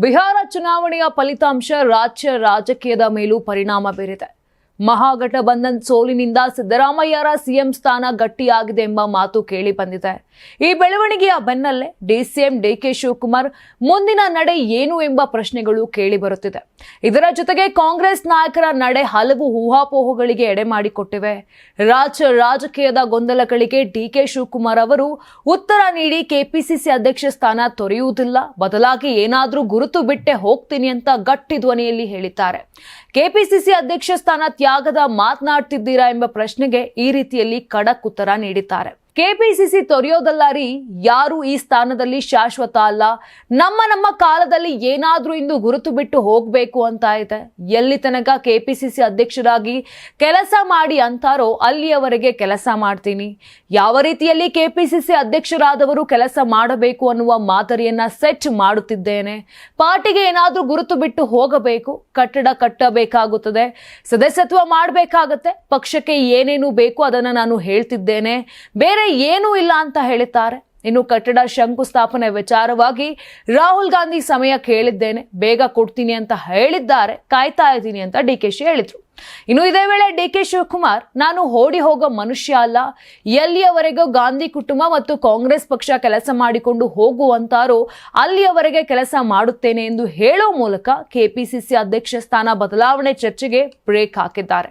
ಬಿಹಾರ ಚುನಾವಣೆಯ ಫಲಿತಾಂಶ ರಾಜ್ಯ ರಾಜಕೀಯದ ಮೇಲೂ ಪರಿಣಾಮ ಬೀರಿದೆ. ಮಹಾಗಠಬಂಧನ್ ಸೋಲಿನಿಂದ ಸಿದ್ದರಾಮಯ್ಯರ ಸಿಎಂ ಸ್ಥಾನ ಗಟ್ಟಿಯಾಗಿದೆ ಎಂಬ ಮಾತು ಕೇಳಿ ಬಂದಿದೆ. ಈ ಬೆಳವಣಿಗೆಯ ಬೆನ್ನಲ್ಲೇ ಡಿಸಿಎಂ ಡಿಕೆ ಶಿವಕುಮಾರ್ ಮುಂದಿನ ನಡೆ ಏನು ಎಂಬ ಪ್ರಶ್ನೆಗಳು ಕೇಳಿ ಬರುತ್ತಿದೆ. ಇದರ ಜೊತೆಗೆ ಕಾಂಗ್ರೆಸ್ ನಾಯಕರ ನಡೆ ಹಲವು ಊಹಾಪೋಹಗಳಿಗೆ ಎಡೆ ಮಾಡಿಕೊಟ್ಟಿವೆ. ರಾಜ್ಯ ರಾಜಕೀಯದ ಗೊಂದಲಗಳಿಗೆ ಡಿಕೆ ಶಿವಕುಮಾರ್ ಅವರು ಉತ್ತರ ನೀಡಿ ಕೆಪಿಸಿಸಿ ಅಧ್ಯಕ್ಷ ಸ್ಥಾನ ತೊರೆಯುವುದಿಲ್ಲ. ಬದಲಾಗಿ ಏನಾದರೂ ಗುರುತು ಬಿಟ್ಟೆ ಹೋಗ್ತೀನಿ ಅಂತ ಗಟ್ಟಿ ಧ್ವನಿಯಲ್ಲಿ ಹೇಳಿದ್ದಾರೆ. ಕೆಪಿಸಿಸಿ ಅಧ್ಯಕ್ಷ ಸ್ಥಾನ ತ್ಯಾಗದ ಮಾತನಾಡ್ತಿದ್ದೀರಾ ಎಂಬ ಪ್ರಶ್ನೆಗೆ ಈ ರೀತಿಯಲ್ಲಿ ಖಡಕ್ ಉತ್ತರ ನೀಡಿದ್ದಾರೆ. ಕೆಪಿಸಿಸಿ ತೊರೆಯೋದಲ್ಲ ರೀ ಯಾರು ಈ ಸ್ಥಾನದಲ್ಲಿ ಶಾಶ್ವತ ಅಲ್ಲ. ನಮ್ಮ ನಮ್ಮ ಕಾಲದಲ್ಲಿ ಏನಾದರೂ ಇಂದು ಗುರುತು ಬಿಟ್ಟು ಹೋಗಬೇಕು ಅಂತ ಇದೆ. ಎಲ್ಲಿ ತನಕ ಕೆಪಿಸಿಸಿ ಅಧ್ಯಕ್ಷರಾಗಿ ಕೆಲಸ ಮಾಡಿ ಅಂತಾರೋ ಅಲ್ಲಿಯವರೆಗೆ ಕೆಲಸ ಮಾಡ್ತೀನಿ. ಯಾವ ರೀತಿಯಲ್ಲಿ ಕೆಪಿಸಿಸಿ ಅಧ್ಯಕ್ಷರಾದವರು ಕೆಲಸ ಮಾಡಬೇಕು ಅನ್ನುವ ಮಾದರಿಯನ್ನ ಸೆಟ್ ಮಾಡುತ್ತಿದ್ದೇನೆ. ಪಾರ್ಟಿಗೆ ಏನಾದರೂ ಗುರುತು ಬಿಟ್ಟು ಹೋಗಬೇಕು, ಕಟ್ಟಡ ಕಟ್ಟಬೇಕಾಗುತ್ತದೆ, ಸದಸ್ಯತ್ವ ಮಾಡಬೇಕಾಗತ್ತೆ, ಪಕ್ಷಕ್ಕೆ ಏನೇನು ಬೇಕು ಅದನ್ನು ನಾನು ಹೇಳ್ತಿದ್ದೇನೆ. ಬೇರೆ ಏನೂ ಇಲ್ಲ ಅಂತ ಹೇಳಿದ್ದಾರೆ. ಇನ್ನು ಕಟ್ಟಡ ಶಂಕುಸ್ಥಾಪನೆ ವಿಚಾರವಾಗಿ ರಾಹುಲ್ ಗಾಂಧಿ ಸಮಯ ಕೇಳಿದ್ದೇನೆ. ಬೇಗ ಕೊಡ್ತೀನಿ ಅಂತ ಹೇಳಿದ್ದಾರೆ. ಕಾಯ್ತಾ ಇದ್ದೀನಿ ಅಂತ ಡಿ ಕೆ ಶಿ ಹೇಳಿದ್ರು. ಇನ್ನು ಇದೇ ವೇಳೆ ಡಿ ಕೆ ಶಿವಕುಮಾರ್, ನಾನು ಓಡಿ ಹೋಗೋ ಮನುಷ್ಯ ಅಲ್ಲ, ಎಲ್ಲಿಯವರೆಗೂ ಗಾಂಧಿ ಕುಟುಂಬ ಮತ್ತು ಕಾಂಗ್ರೆಸ್ ಪಕ್ಷ ಕೆಲಸ ಮಾಡಿಕೊಂಡು ಹೋಗುವಂತಾರೋ ಅಲ್ಲಿಯವರೆಗೆ ಕೆಲಸ ಮಾಡುತ್ತೇನೆ ಎಂದು ಹೇಳೋ ಮೂಲಕ ಕೆಪಿಸಿಸಿ ಅಧ್ಯಕ್ಷ ಸ್ಥಾನ ಬದಲಾವಣೆ ಚರ್ಚೆಗೆ ಬ್ರೇಕ್ ಹಾಕಿದ್ದಾರೆ.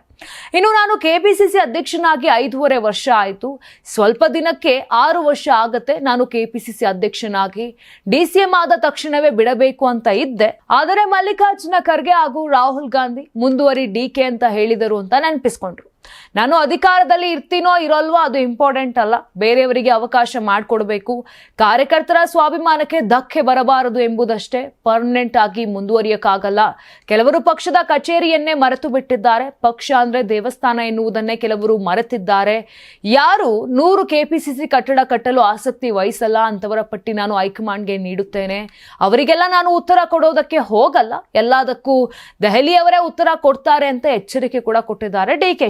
ಇನ್ನು ನಾನು ಕೆಪಿಸಿಸಿ ಅಧ್ಯಕ್ಷನಾಗಿ ಐದೂವರೆ ವರ್ಷ ಆಯಿತು. ಸ್ವಲ್ಪ ದಿನಕ್ಕೆ ಆರು ವರ್ಷ ಆಗತ್ತೆ ನಾನು ಕೆಪಿಸಿಸಿ ಅಧ್ಯಕ್ಷನಾಗಿ. ಡಿಸಿಎಂ ಆದ ತಕ್ಷಣವೇ ಬಿಡಬೇಕು ಅಂತ ಇದ್ದೆ. ಆದರೆ ಮಲ್ಲಿಕಾರ್ಜುನ ಖರ್ಗೆ ಹಾಗೂ ರಾಹುಲ್ ಗಾಂಧಿ ಮುಂದುವರಿ ಡಿಕೆ ಅಂತ ಹೇಳಿದರು ಅಂತ ನೆನಪಿಸ್ಕೊಂಡ್ರು. ನಾನು ಅಧಿಕಾರದಲ್ಲಿ ಇರ್ತೀನೋ ಇರೋಲ್ವೋ ಅದು ಇಂಪಾರ್ಟೆಂಟ್ ಅಲ್ಲ. ಬೇರೆಯವರಿಗೆ ಅವಕಾಶ ಮಾಡಿಕೊಡ್ಬೇಕು. ಕಾರ್ಯಕರ್ತರ ಸ್ವಾಭಿಮಾನಕ್ಕೆ ಧಕ್ಕೆ ಬರಬಾರದು ಎಂಬುದಷ್ಟೇ. ಪರ್ಮನೆಂಟ್ ಆಗಿ ಮುಂದುವರಿಯಕ್ಕಾಗಲ್ಲ. ಕೆಲವರು ಪಕ್ಷದ ಕಚೇರಿಯನ್ನೇ ಮರೆತು ಬಿಟ್ಟಿದ್ದಾರೆ. ಪಕ್ಷ ಅಂದ್ರೆ ದೇವಸ್ಥಾನ ಎನ್ನುವುದನ್ನೇ ಕೆಲವರು ಮರೆತಿದ್ದಾರೆ. ಯಾರು ನೂರು ಕೆಪಿಸಿಸಿ ಕಟ್ಟಡ ಕಟ್ಟಲು ಆಸಕ್ತಿ ವಹಿಸಲ್ಲ ಅಂತವರ ಪಟ್ಟಿ ನಾನು ಹೈಕಮಾಂಡ್ಗೆ ನೀಡುತ್ತೇನೆ. ಅವರಿಗೆಲ್ಲ ನಾನು ಉತ್ತರ ಕೊಡೋದಕ್ಕೆ ಹೋಗಲ್ಲ. ಎಲ್ಲದಕ್ಕೂ ದೆಹಲಿಯವರೇ ಉತ್ತರ ಕೊಡ್ತಾರೆ ಅಂತ ಎಚ್ಚರಿಕೆ ಕೂಡ ಕೊಟ್ಟಿದ್ದಾರೆ. D K